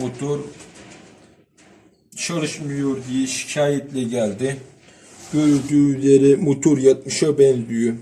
motor çalışmıyor diye şikayetle geldi. Gördüğü üzere motor yatmışa benziyor.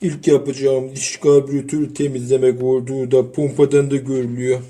İlk yapacağım diş karbüratörü temizlemek olduğu da pompadan da görülüyor.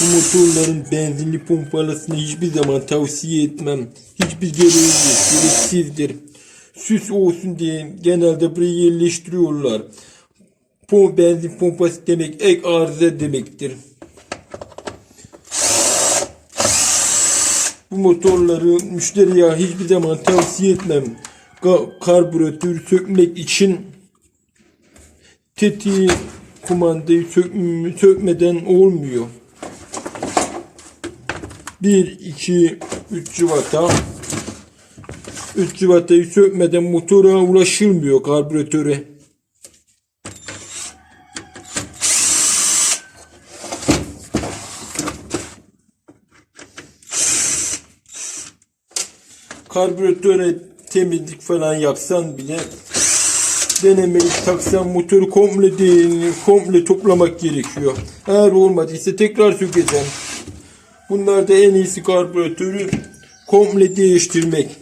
Bu motorların benzinli pompalasını hiçbir zaman tavsiye etmem. Hiçbir gereği yok. Gereksizdir. Süs olsun diye genelde buraya yerleştiriyorlar. Pom benzin pompası demek ek arıza demektir. Bu motorları müşteriye hiçbir zaman tavsiye etmem. Ka- karbüratörü sökmek için tetiği kumandayı sök- sökmeden olmuyor. 1, 2, 3 civata 3 civatayı sökmeden motora ulaşılmıyor karbüratöre. Karbüratöre temizlik falan yapsan bile denemelik taksan motoru komple değil, komple toplamak gerekiyor. Eğer olmadıysa tekrar sökeceğim. Bunlarda en iyisi karbüratörü komple değiştirmek.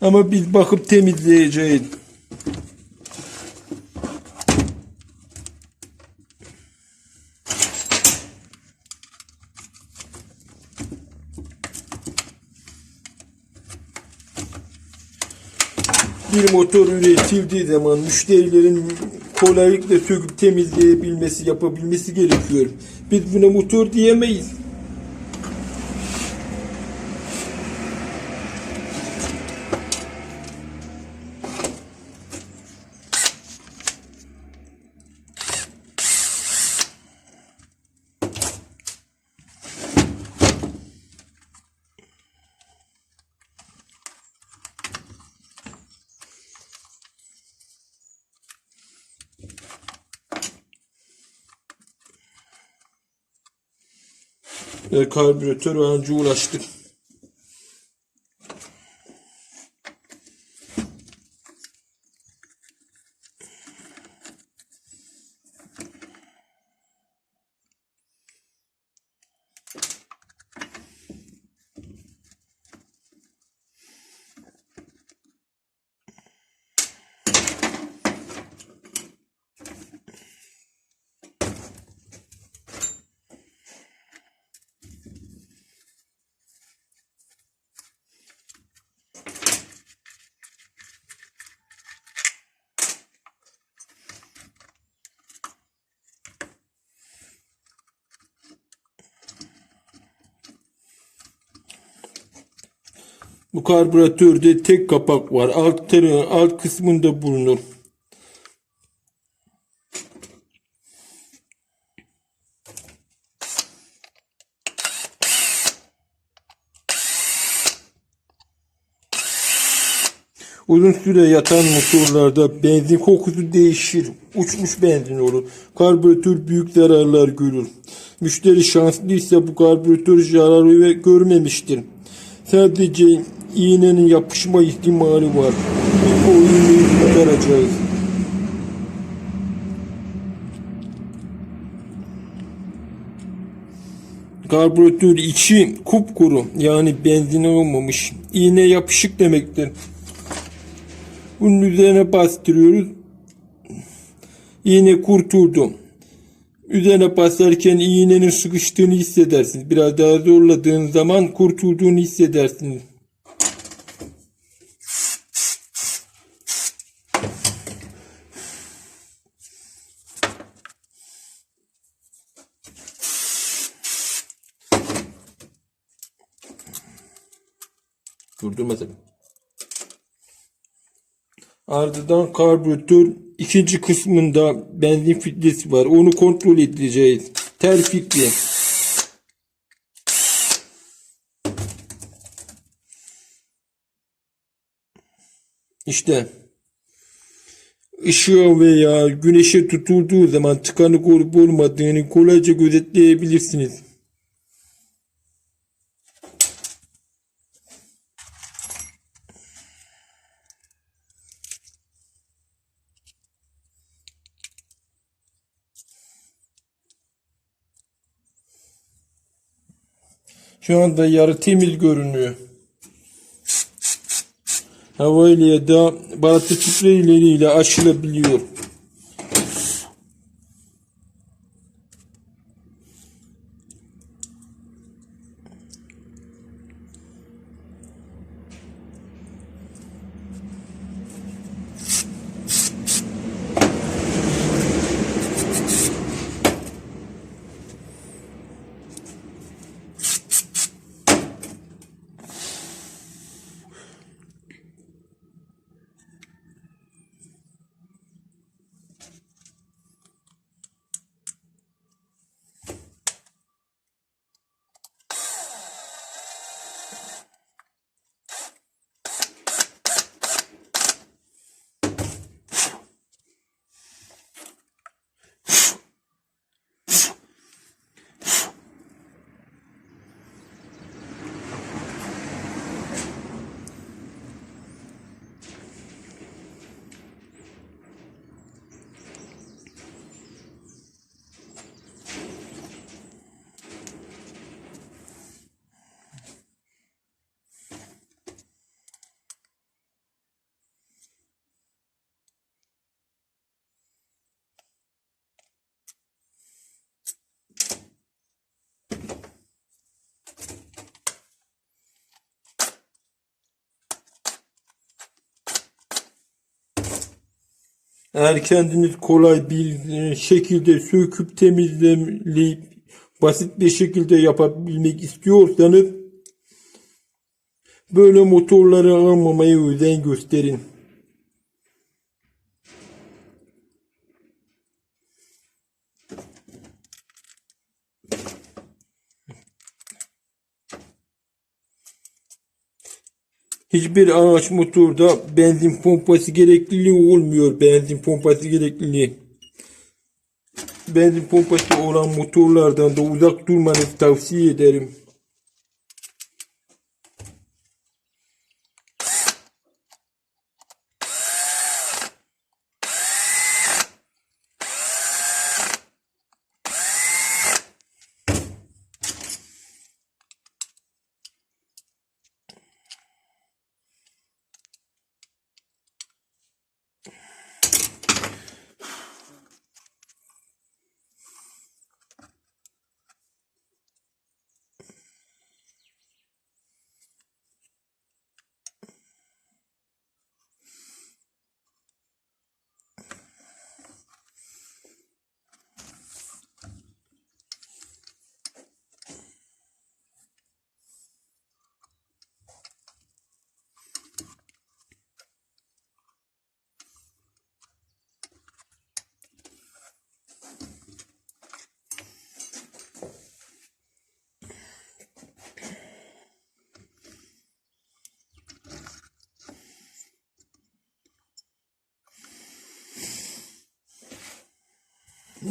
Ama biz bakıp temizleyeceğiz. Bir motor üretildiği zaman müşterilerin kolaylıkla söküp temizleyebilmesi, yapabilmesi gerekiyor. Biz buna motor diyemeyiz. Ve karbüratör anca ulaştık. Bu karbüratörde tek kapak var. Alt tarafı, alt kısmında bulunur. Uzun süre yatan motorlarda benzin kokusu değişir. Uçmuş benzin olur. Karbüratör büyük zararlar görür. Müşteri şanslıysa bu karbüratör zararı görmemiştir. Sadece iğnenin yapışma ihtimali var. O iğneyi kurtaracağız. Karbüratör içi kupkuru yani benzin olmamış. İğne yapışık demektir. Bunun üzerine bastırıyoruz. İğne kurtuldu. Üzerine basarken iğnenin sıkıştığını hissedersiniz. Biraz daha zorladığın zaman kurtulduğunu hissedersiniz. Durdurma tabii. Ardından karbüratör ikinci kısmında benzin filtresi var. Onu kontrol edeceğiz. Terfikli. İşte ışığa veya güneşe tutulduğu zaman tıkanık olup olmadığını kolayca gözetleyebilirsiniz. Şu anda yarı temiz görünüyor. Havayla ya da balatı spreyleriyle aşılabiliyor. Eğer kendiniz kolay bir e, şekilde söküp temizleyip basit bir şekilde yapabilmek istiyorsanız böyle motorları almamaya özen gösterin. Hiçbir araç motorda benzin pompası gerekliliği olmuyor. Benzin pompası gerekliliği. Benzin pompası olan motorlardan da uzak durmanızı tavsiye ederim.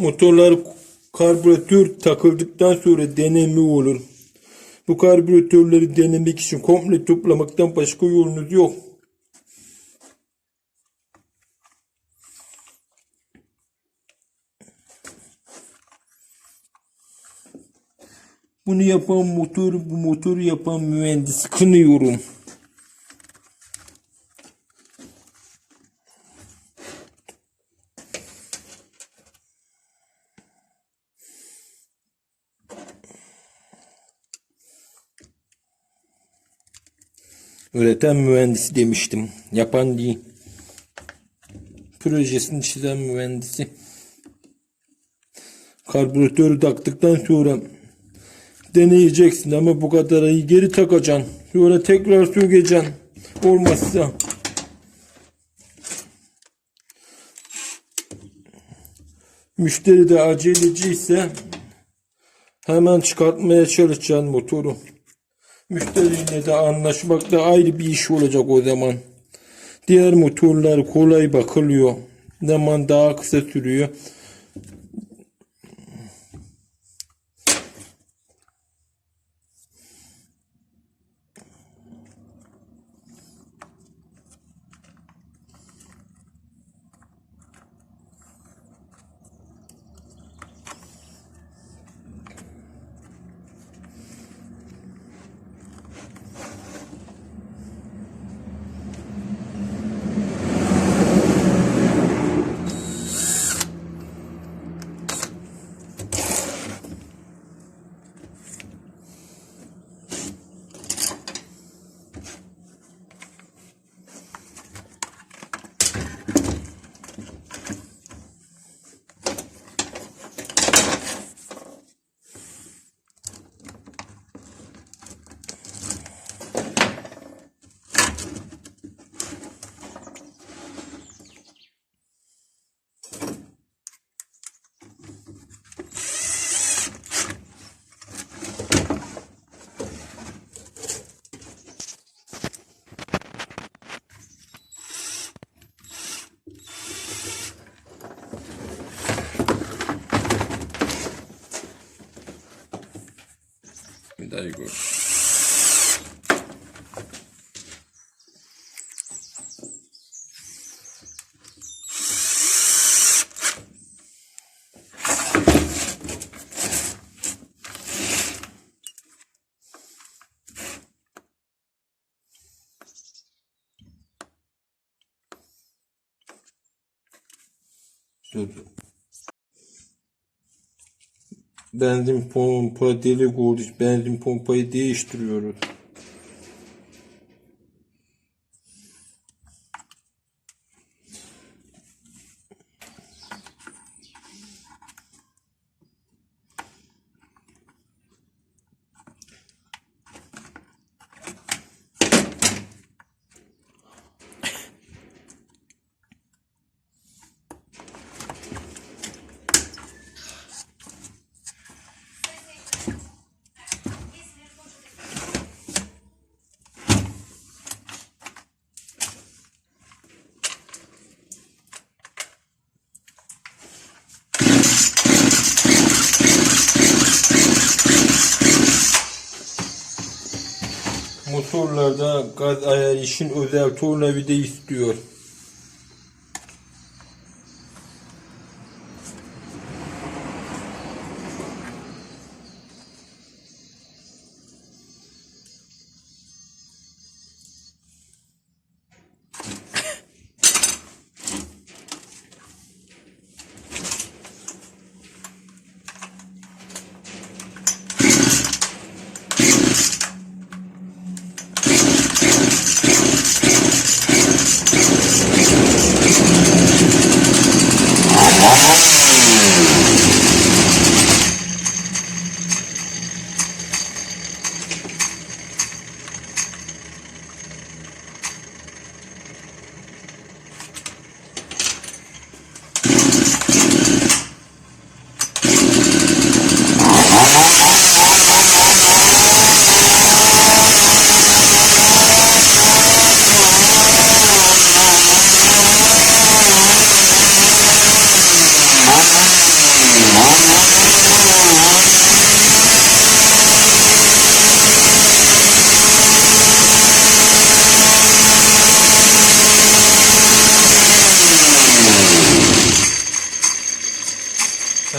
Motorlar karbüratör takıldıktan sonra deneme olur. Bu karbüratörleri denemek için komple toplamaktan başka yolunuz yok. Bunu yapan motor, bu motoru yapan mühendis kınıyorum. Üreten mühendisi demiştim. Yapan değil. Projesini çizen mühendisi. Karbüratörü taktıktan sonra deneyeceksin ama bu kadar iyi geri takacaksın. Sonra tekrar sökeceksin. Olmazsa müşteri de aceleciyse hemen çıkartmaya çalışacaksın motoru. Müşteriyle de anlaşmak da ayrı bir iş olacak o zaman. Diğer motorlar kolay bakılıyor. Zaman daha kısa sürüyor. да, Егор? Тут Benzin pompa delik oldu. Benzin pompayı değiştiriyoruz. Motorlarda gaz ayarı için özel tornavida istiyor.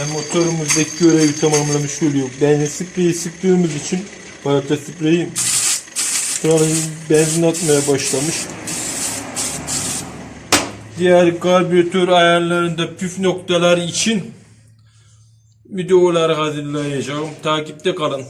Motorumuzdaki görevi tamamlamış oluyor. Benzin spreyi sıktığımız için balata spreyi an benzin atmaya başlamış. Diğer karbüratör ayarlarında püf noktalar için videolar hazırlayacağım. Takipte kalın.